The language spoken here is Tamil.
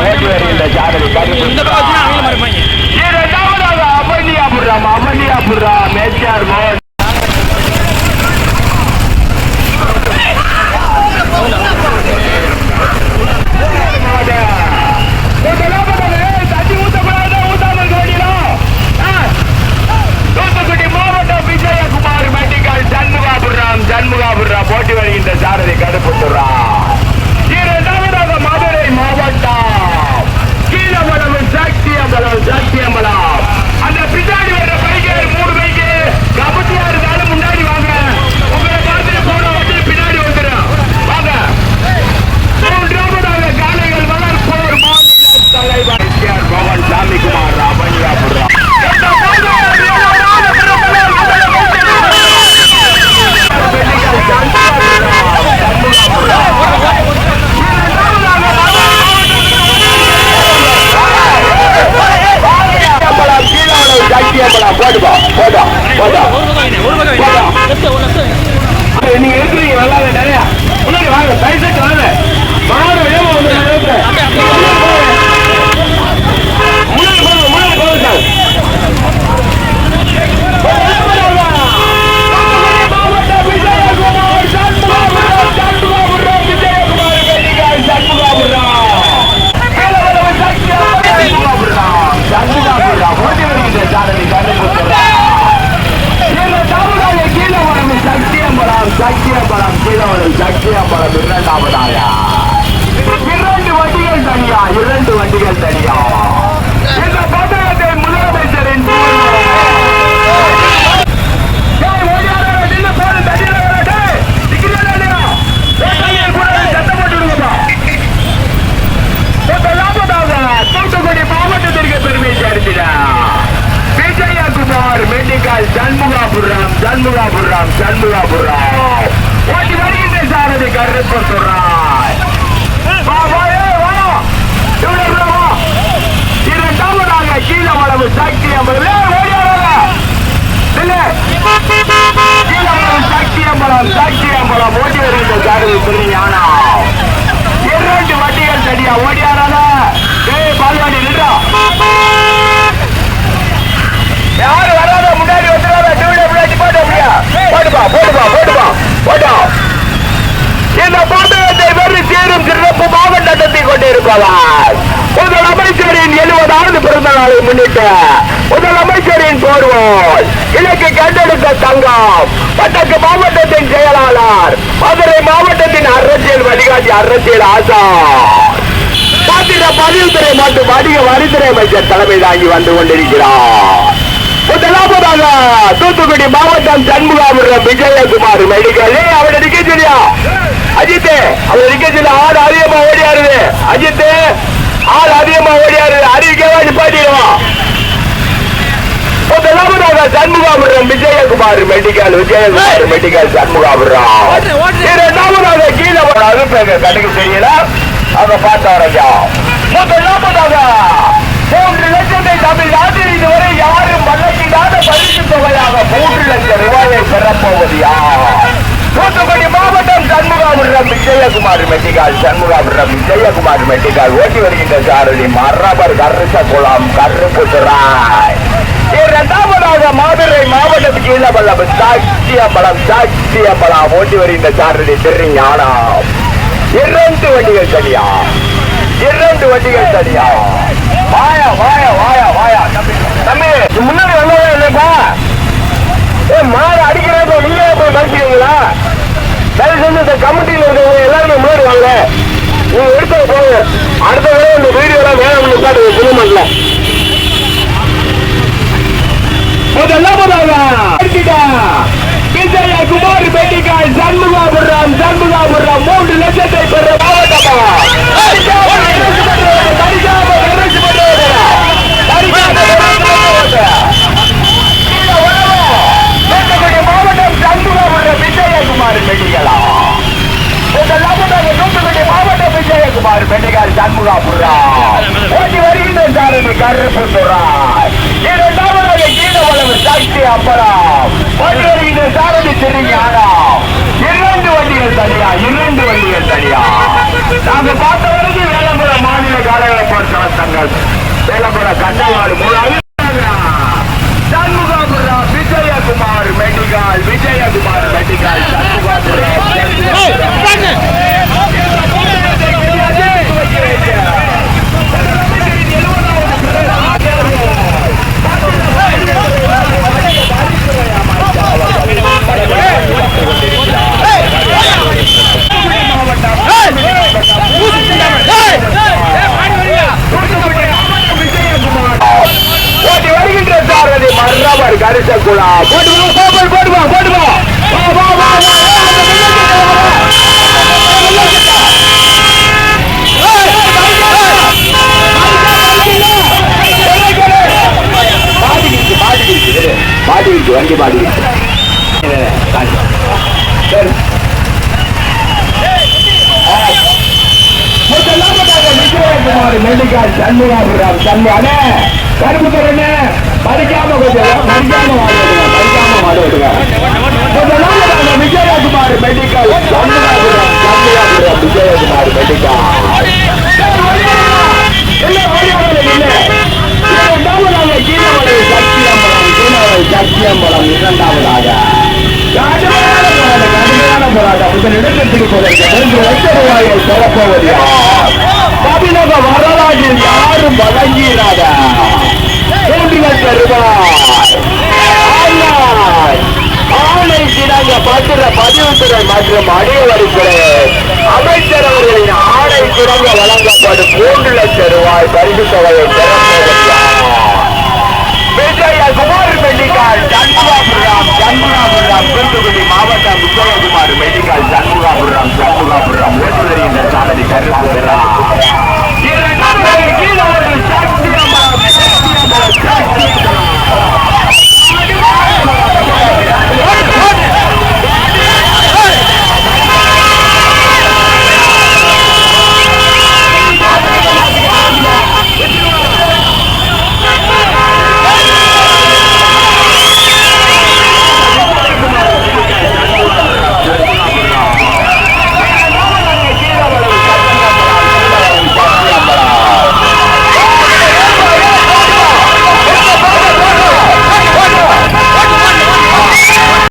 ஓட்டி வருகின்ற சாதனை கருத்து அமர்ந்தியாபுரா அமர்ந்தியாபுரா மேச்சார் சாரதி திருஞானா இரண்டு வண்டிகள் தடியா ஓடியாரால ஏய் பால்வாடி நின்றா யாரு வராத முன்னாடி வந்துடாத டூவில முன்னாடி போட்டு அப்படியா? போட்டுப்பா போட்டுப்பா போட்டுப்பா போட்டா இந்த பாட்டத்தை வெறி தீரும் சிறப்பு மாவட்ட நடத்தி கொண்டிருப்பவர் முதல் அமைச்சரின் எழுபதாவது பிறந்த நாளை முன்னிட்டு முதல் அமைச்சரின் போர்வோல் இலக்கு கண்டெடுத்த தங்கம் பட்டக்கு மாவட்டத்தின் செயலாளர் மதுரை மாவட்டத்தின் அரசியல் வழிகாட்டி அரசியல் ஆசா. பாத்திர பதிவுத்துறை மற்றும் வணிக வரித்துறை அமைச்சர் தலைமை தாங்கி வந்து கொண்டிருக்கிறார். முதலாவதாக தூத்துக்குடி மாவட்டம் சண்முகாபுரம் விஜயகுமார் மெடிக்கல் அவரை நிக்க சொல்லியா? அஜித் அவரை நிக்க சொல்லி. ஆள் அதிகமா ஓடியாருது அஜித் ஆள் அதிகமா ஓடி சண்முகாபுரம் விஜயகுமார் மெடிக்கல் விஜயகுமார் மெடிக்கல் சண்முகாபுரம். இரண்டாவதாக கீழே அது கணக்கு தெரியல. அதை பார்த்து வரஜா முதலாவதாக மூன்று லட்சத்தை தமிழ்நாட்டில் இதுவரை யாரும் வழங்கிடாத பரிசு தொகையாக மூன்று லட்சம் ரூபாயை பெறப்போவது யார் தூத்துக்குடி மாவட்டம் சண்முகாபுரம் விஜயகுமார் மெட்டிகால் சண்முகாபுரம் விஜயகுமார் மெட்டிகால் ஓட்டி வருகின்ற சாரதி மரபர் கருச குளம் கருப்புத்துறாய் இரண்டாவதாக மாதுரை மாவட்டத்துக்கு கீழபல்லம் சாட்சியம்பலம் சாட்சியம்பலம் ஓட்டி வருகின்ற சாரதி திருஞானம் இரண்டு வண்டிகள் தனியா? இரண்டு வண்டிகள் தனியா? வாயா வாயா வாயா வாயா. தம்பி முன்னாடி வந்தவங்க இல்லப்பா? ஏ மாடு அடிக்கிறப்ப நீங்களே போய் மறைச்சிக்கிறீங்களா தயவு செஞ்சு இந்த கமிட்டியில் இருக்கிறவங்க எல்லாருமே முன்னாடி வாங்க. நீங்க எடுத்து போங்க. அடுத்த தடவை இந்த வீடியோ எல்லாம் வேணும்னு காட்டுங்க முதலாவதாக விஜயகுமார் பெட்டிக்காய் சண்முகாபுரம் சண்முகாபுரம் மூன்று லட்சத்தை பெற மாவட்டமா மாவட்டம் சண்முகாபுரம் விஜயகுமார் பெட்டிகளா முதலாவதாக தூத்துக்குடி மாவட்டம் விஜயகுமார் பெட்டிகால் சண்முகாபுரம் ஓட்டி வருகின்ற சாரதி கருப்பு துறாய் இரண்டாவதாக கீழவளவு சக்தி அப்பறம் ஓட்டி வருகின்ற சாரதி திருஞானம் இரண்டு வண்டிகள் தனியா இரண்டு வண்டிகள் தனியா நாங்க பார்த்த வரைக்கும் வேலம்புரம் மாநில காலங்களை பொறுத்தவரை தங்கள் வேலம்புரம் கண்டவாடு மூலம் சண்முகாபுரம் விஜயகுமார் மெடிகால் விஜயகுமார் மெடிகால் ஓட்டி வருகின்ற சாரதி மன்னவர் கரிசக்குழா போட்டு வா, போட்டு போட்டு வா போட்டு வா வா வா வா வா மாட்டிக்கிச்சு வண்டி மாட்டிக்கிச்சு சரி முதலாவதாக விஜயகுமார் மெடிக்கல் சண்முகாபுரம். சண்முகனே கருப்புக்கரண்ணே படிக்காம கொஞ்சம் படிக்காம வாடுங்க படிக்காம வாடுங்க முதலாவதாக விஜயகுமார் மெடிக்கல். சண்முகாபுரம் சண்முகாபுரம் விஜயகுமார் மெடிக்கல். இல்ல வழியாளர் இல்ல இரண்டாவதாக கீழவளை சத்தியம்பலம் கீழவளை சத்தியம்பலம் இரண்டாவதாக. கடுமையான போராட்டம். கடுமையான போராட்டம் முதல் இடத்திற்கு மூன்று லட்சம் ரூபாயை பெறப்போவது வரலாற்றில் யாரும் வழங்கியிராத மூன்று பெறுவார் ஆணை கிடங்க பத்திர பதிவுத்துறை மற்றும் அடிய அமைச்சர் அவர்களின் ஆணை திறங்க வழங்கப்படும் மூன்று லட்சம் ரூபாய் பரிசு தொகையை பெறப்போவதியார் விஜயகுமார் மெடிக்கல் சண்முகாபுரம் சண்முகாபுரம் தூத்துக்குடி மாவட்டம் விஜயகுமார் மெடிக்கால் சண்முகாபுரம் சண்முகாபுரம் ஓட்டுநர் என்ற சாதனை